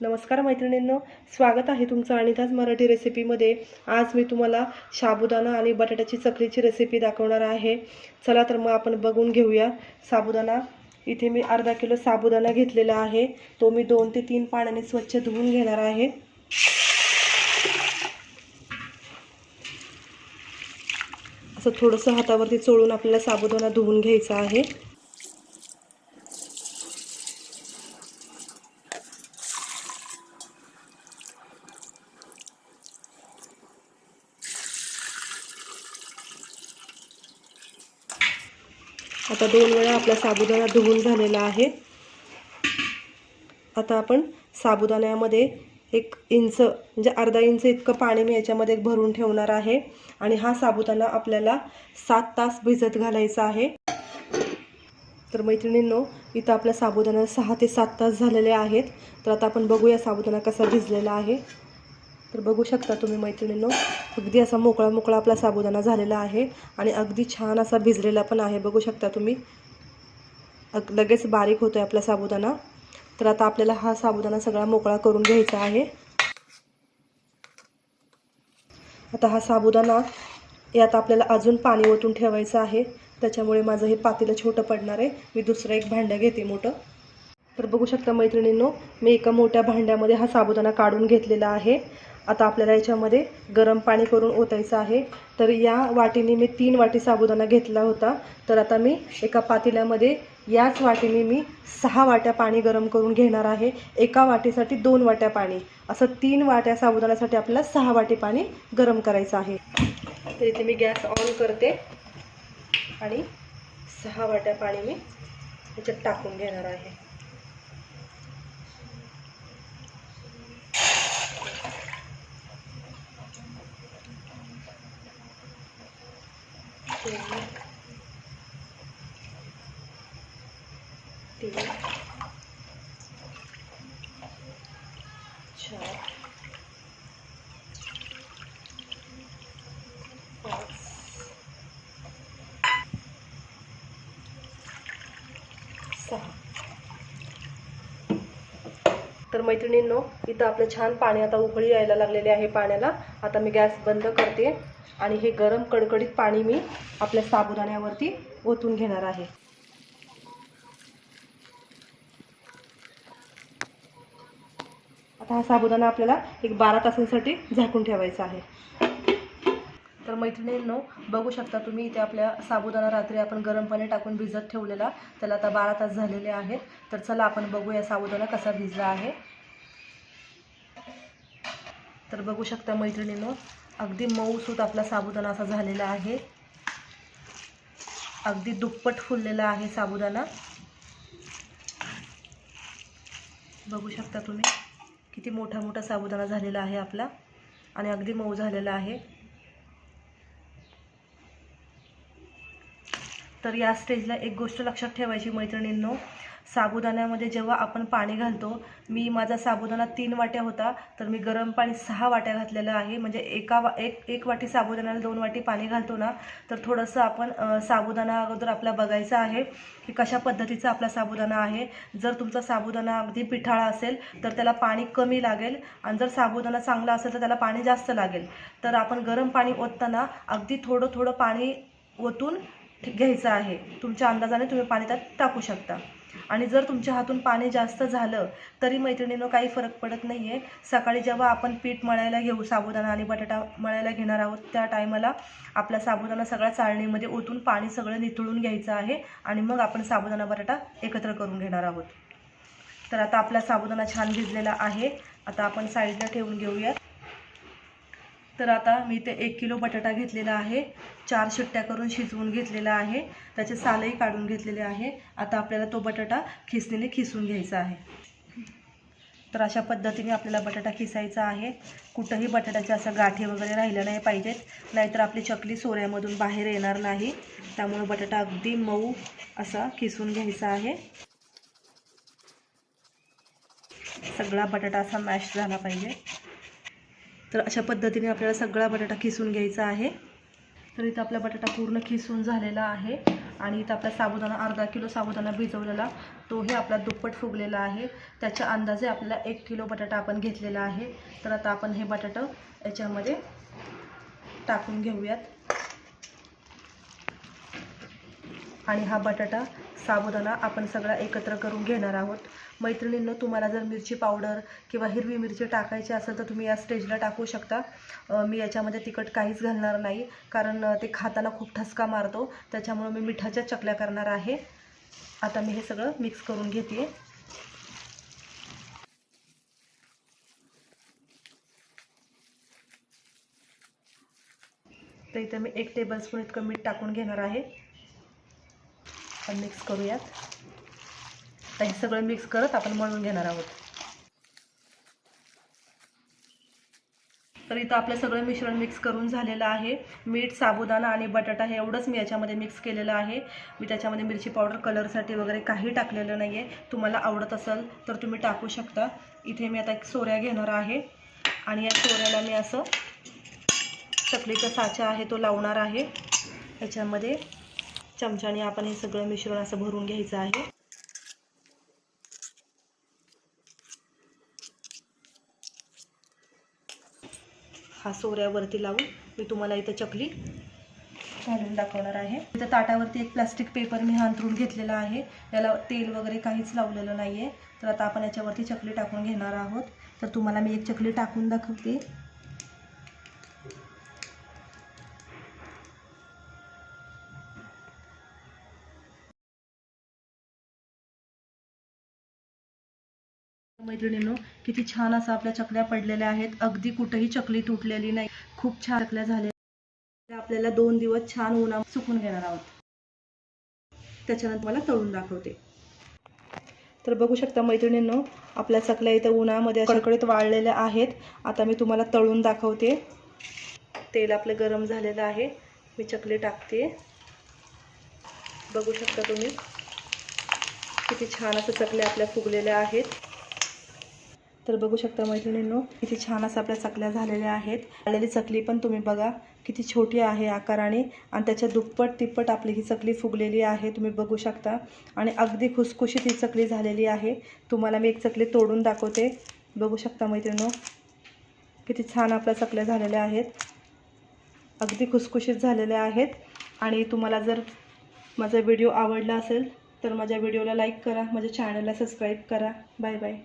नमस्कार मैत्रिणींनो स्वागत आहे तुमचं अनिताज मराठी रेसिपीमध्ये. आज मी तुम्हाला साबुदाणा आणि बटाट्याची चकलीची रेसिपी दाखवणार आहे. चला तर मग आपण बघून घेऊया. साबुदाणा इथे मी अर्धा किलो साबुदाणा घेतलेला आहे. तो मी दोन ते तीन पाण्याने स्वच्छ धुवून घेणार आहे. असं थोडंसं हातावरती चोळून आपल्याला साबुदाणा धुवून घ्यायचा आहे. आता दोन वेळा आपला साबुदाणा धुवून झालेला आहे. आता आपण साबुदाण्यामध्ये एक इंच म्हणजे अर्धा इंच इतकं पाणी मी याच्यामध्ये भरून ठेवणार आहे. आणि हा साबुदाणा आपल्याला सात तास भिजत घालायचा आहे. तर मैत्रिणींनो इथं आपल्या साबुदाणा सहा ते सात तास झालेले आहेत. तर आता आपण बघूया साबुदाणा कसा भिजलेला आहे. तर बघू शकता तुम्ही मैत्रिणींनो. अगदी असा मोकळा मोकळा आपला साबुदाणा झालेला आहे आणि अगदी छान असा भिजलेला पण आहे. बघू शकता तुम्ही. अग लगेच बारीक होतो आहे आपला साबुदाणा. तर आता आपल्याला हा साबुदाणा सगळा मोकळा करून घ्यायचा आहे. आता हा साबुदाणा यात आपल्याला अजून पाणी ओतून ठेवायचं आहे. त्याच्यामुळे माझं हे पातेलं छोटं पडणार आहे. मी दुसरं एक भांडं घेते मोठं. तर बघू शकता मैत्रिणींनो मी एका मोठ्या भांड्यामध्ये हा साबुदाणा काढून घेतलेला आहे. आता आपल्याला याच्यामध्ये गरम पाणी करून ओतायचं आहे. तर या वाटीने मी तीन वाटी साबुदाणा घेतला होता. तर आता मी एका पातेल्यामध्ये याच वाटीने मी सहा वाट्या पाणी गरम करून घेणार आहे. एका वाटीसाठी दोन वाट्या पाणी. असं तीन वाट्या साबुदाण्यासाठी आपल्याला सहा वाटी पाणी गरम करायचं आहे. तर इथे मी गॅस ऑन करते आणि सहा वाट्या पाणी मी याच्यात टाकून घेणार आहे. तीन चार पाच सहा तर मैत्रिणींनो इथं आपलं छान पाणी आता उकळी यायला लागलेले आहे पाण्याला. आता मी गॅस बंद करते. आणि हे गरम कडकडीत पाणी मी आपल्या साबुदाण्यावरती ओतून घेणार आहे. आता हा साबुदाणा आपल्याला एक बारा तासांसाठी झाकून ठेवायचा आहे. तर मैत्रिणींनो बघू शकता तुम्ही इथे आपल्या साबुदाणा रात्री आपण गरम पाणी टाकून भिजत ठेवलेला त्याला आता बारा तास झालेले आहेत. तर चला आपण बघूया साबुदाणा कसा भिजला आहे. तर बघू शकता मैत्रिणींनो अगदी मऊसूत आपला साबुदाणा असा झालेला आहे. अगदी दुप्पट फुललेला आहे साबुदाणा. बघू शकता तुम्ही किती मोठा मोठा साबुदाणा झालेला आहे आपला आणि अगदी मऊ झालेला आहे. तर या स्टेजला एक गोष्ट लक्षात ठेवायची मैत्रिणींनो. साबुदाण्यामध्ये जेव्हा आपण पाणी घालतो मी माझा साबुदाणा तीन वाट्या होता तर मी गरम पाणी सहा वाट्या घातलेलं आहे. म्हणजे एका वा एक एक वाटी साबुदाण्याला दोन वाटी पाणी घालतो ना तर थोडंसं आपण साबुदाणा अगोदर आपला बघायचा आहे की कशा पद्धतीचा आपला साबुदाणा आहे. जर तुमचा साबुदाणा अगदी पिठाळा असेल तर त्याला पाणी कमी लागेल आणि जर साबुदाणा चांगला असेल तर त्याला पाणी जास्त लागेल. तर आपण गरम पाणी ओतताना अगदी थोडं थोडं पाणी ओतून घ्यायचं आहे. तुमच्या अंदाजाने तुम्ही पाणी त्यात टाकू शकता. आणि जर तुमच्या हातून पाणी जास्त झालं तरी मैत्रिणीनं काही फरक पडत नाही आहे सकाळी जेव्हा आपण पीठ मळायला घेऊ साबुदाणा आणि बटाटा मळायला घेणार आहोत त्या टायमाला आपला साबुदाणा सगळ्या चाळणीमध्ये ओतून पाणी सगळं निथळून घ्यायचं आहे आणि मग आपण साबुदाणा बटाटा एकत्र करून घेणार आहोत. तर आता आपला साबुदाणा छान भिजलेला आहे. आता आपण साईडला ठेवून घेऊया तर आता मी ते एक किलो बटाटा घेतलेला आहे. चार शिट्ट्या करून शिजवून घेतलेला आहे. त्याचे सालही काढून घेतलेले आहे. आता आपल्याला तो बटाटा खिसणीने खिसून घ्यायचा आहे. तर अशा पद्धतीने आपल्याला बटाटा खिसायचा आहे. कुठंही बटाट्याचे असं गाठी वगैरे राहिल्या नाही पाहिजेत. नाहीतर आपली चकली सोऱ्यामधून बाहेर येणार नाही. त्यामुळे बटाटा अगदी मऊ असा खिसून घ्यायचा आहे. सगळा बटाटा असा मॅश झाला पाहिजे. तर अशा पद्धतीने आपल्याला सगळा बटाटा खिसून घ्यायचा आहे. तर इथं आपला बटाटा पूर्ण खिसून झालेला आहे आणि इथं आपला साबुदाणा अर्धा किलो साबुदाणा भिजवलेला तोही आपला दुप्पट फुगलेला आहे. त्याच्या अंदाजे आपल्याला एक किलो बटाटा आपण घेतलेला आहे. तर आता आपण हे बटाटं याच्यामध्ये टाकून घेऊयात. आणि हा बटाटा साबुदाणा आपण सगळा एकत्र करून घेणार आहोत. मैत्रिणींनो तुम्हाला जर मिरची पावडर किंवा हिरवी मिरची टाकायची असेल तर तुम्ही या स्टेजला टाकू शकता. मी याच्यामध्ये तिखट काहीच घालणार नाही कारण ते खाताना खूप ठसका मारतो. त्याच्यामुळं मी मिठाच्या चकल्या करणार आहे. आता मी हे सगळं मिक्स करून घेते. तर इथं मी एक टेबलस्पून इतकं मीठ टाकून घेणार आहे. मिक्स करूयात. आता हे सगळं मिक्स करत आपण मळून घेणार आहोत. तर इथं आपलं सगळं मिश्रण मिक्स करून झालेलं आहे. मीठ साबुदाणा आणि बटाटा हे एवढंच मी याच्यामध्ये मिक्स केलेलं आहे. मी त्याच्यामध्ये मिरची पावडर कलरसाठी वगैरे काही टाकलेलं नाही आहे तुम्हाला आवडत असेल तर तुम्ही टाकू शकता. इथे मी आता एक सोऱ्या घेणार आहे. आणि या सोऱ्याला मी असं चकलीचा साचा आहे तो लावणार आहे. याच्यामध्ये चमच्याने आपण हे सगळं मिश्रण असं भरून घ्यायचं आहे. हा सोऱ्यावरती लावून मी तुम्हाला इथं चकली घालून दाखवणार आहे. इथं ताटावरती एक प्लास्टिक पेपर मी हांथरून घेतलेला आहे. याला तेल वगैरे काहीच लावलेलं नाही आहे तर आता आपण याच्यावरती चकली टाकून घेणार आहोत. तर तुम्हाला मी एक चकली टाकून दाखवते. मैत्रिणींनो किती छान असं आपल्या चकल्या पडलेल्या आहेत. अगदी कुठेही चकली तुटलेली नाही. खूप छान चकल्या झाल्या. आपल्याला दोन दिवस छान उन्हा सुकून घेणार आहोत. त्याच्यानंतर मला तळून दाखवते. तर बघू शकता मैत्रिणींनो आपल्या चकल्या इथं उन्हामध्ये कडकडीत वाळलेल्या आहेत. आता मी तुम्हाला तळून दाखवते. तेल आपलं गरम झालेलं आहे. मी चकली टाकते. बघू शकता तुम्ही. किती छान असं चकल्या आपल्या फुगलेल्या आहेत. तर बघू शकता मैत्रिणींनो किती छान असं आपल्या चकल्या झालेल्या आहेत. आलेली चकली पण तुम्ही बघा किती छोटी आहे आकाराने आणि त्याच्या दुप्पट तिप्पट आपली ही चकली फुगलेली आहे तुम्ही बघू शकता. आणि अगदी खुसखुशीत ही चकली झालेली आहे. तुम्हाला मी एक चकली तोडून दाखवते. बघू शकता मैत्रिणींनो किती छान आपल्या चकल्या झालेल्या आहेत. अगदी खुसखुशीत झालेल्या आहेत. आणि तुम्हाला जर माझा व्हिडिओ आवडला असेल तर माझ्या व्हिडिओला लाईक करा माझ्या चॅनलला सबस्क्राईब करा. Bye bye.